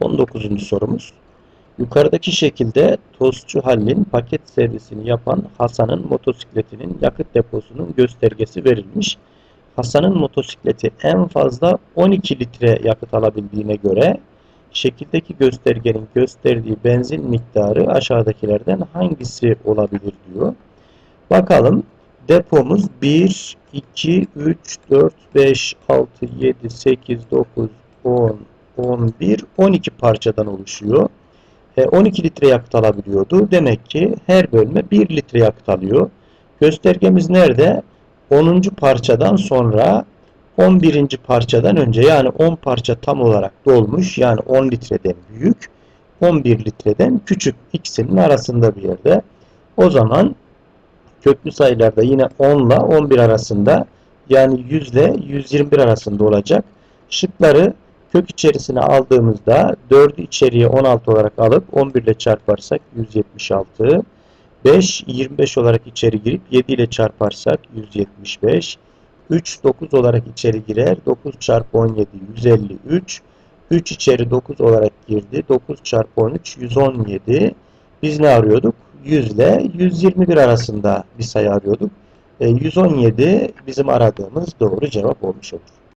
19. sorumuz. Yukarıdaki şekilde tostçu Halil'in paket servisini yapan Hasan'ın motosikletinin yakıt deposunun göstergesi verilmiş. Hasan'ın motosikleti en fazla 12 litre yakıt alabildiğine göre şekildeki göstergenin gösterdiği benzin miktarı aşağıdakilerden hangisi olabilir diyor. Bakalım depomuz 1, 2, 3, 4, 5, 6, 7, 8, 9, 10, 11, 12 parçadan oluşuyor. E, 12 litre yakıt alabiliyordu. Demek ki her bölme 1 litre yakıt alıyor. Göstergemiz nerede? 10. parçadan sonra 11. parçadan önce yani 10 parça tam olarak dolmuş yani 10 litreden büyük 11 litreden küçük ikisinin arasında bir yerde. O zaman köklü sayılarda yine 10 ile 11 arasında yani 100 ile 121 arasında olacak. Şıkları kök içerisine aldığımızda 4'ü içeriye 16 olarak alıp 11 ile çarparsak 176. 5 25 olarak içeri girip 7 ile çarparsak 175. 3 9 olarak içeri girer. 9 çarpı 17 153. 3 içeri 9 olarak girdi. 9 çarpı 13 117. Biz ne arıyorduk? 100 ile 121 arasında bir sayı arıyorduk. E, 117 bizim aradığımız doğru cevap olmuş olur.